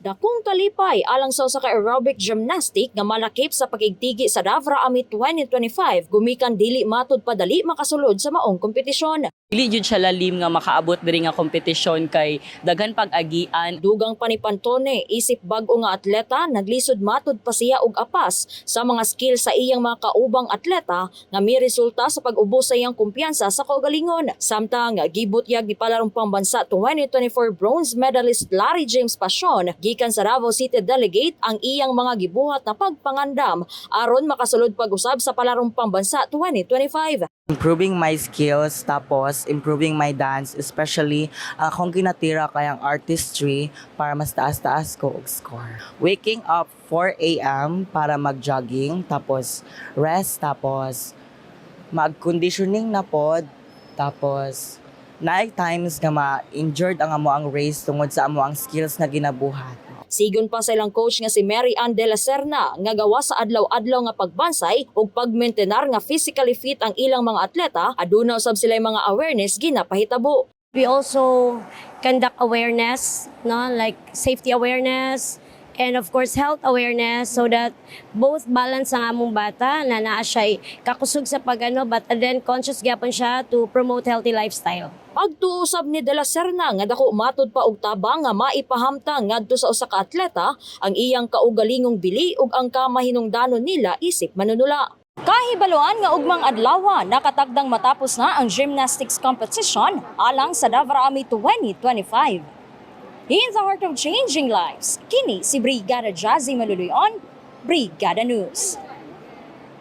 Dakong kalipay alang sa usa aerobic gymnastic nga malakip sa pagigtigi sa Davra Amit 2025 gumikan dili matud padali makasulod sa maong kompetisyon. Dili jud siya lalim nga makaabot diri nga kompetisyon kay daghan pag-agian. Dugang panipantone isip bag-o nga atleta naglisod matud pa siya og apas sa mga skill sa iyang mga kaubang atleta nga may resulta sa pag-ubos sa iyang kumpiyansa sa kaugalingon. Samtang gibutyag ni palarong pambansa 2024 bronze medalist Larry James Pasion gikan sa Davao City delegate ang iyang mga gibuhat na pagpangandam aron makasulod pag-usab sa palarong pambansa 2025. Improving my skills tapos improving my dance especially ang akong ginatira kayang artistry para mas taas-taas ko score waking up 4 a.m. para mag-jogging tapos rest tapos mag-conditioning na pod tapos night times nga ma-injured ang amo ang race tungod sa amo ang skills na ginabuhat Sigon pa sa ilang coach nga si Mary Ann de la Serna nga gawa sa adlaw-adlaw nga pagbansay ug pagmaintenar nga physically fit ang ilang mga atleta aduna usab sila mga awareness ginapahitabo. We also conduct awareness, no, like safety awareness, and of course health awareness so that both balance ang among bata na naa siya kakusog sa pagano but then conscious gyapon siya to promote healthy lifestyle. Pagtuusab ni De Serna nga dako matud pa og tabang nga maipahamtang ngadto sa usa ka atleta ang iyang kaugalingong bili ug ang kamahinungdanon nila isip manunula. Kahibaloan nga ugmang adlaw nakatagdang matapos na ang gymnastics competition alang sa Davao Army 2025. In the heart of changing lives, kini si Brigada Jazzy Maluluyon, Brigada News.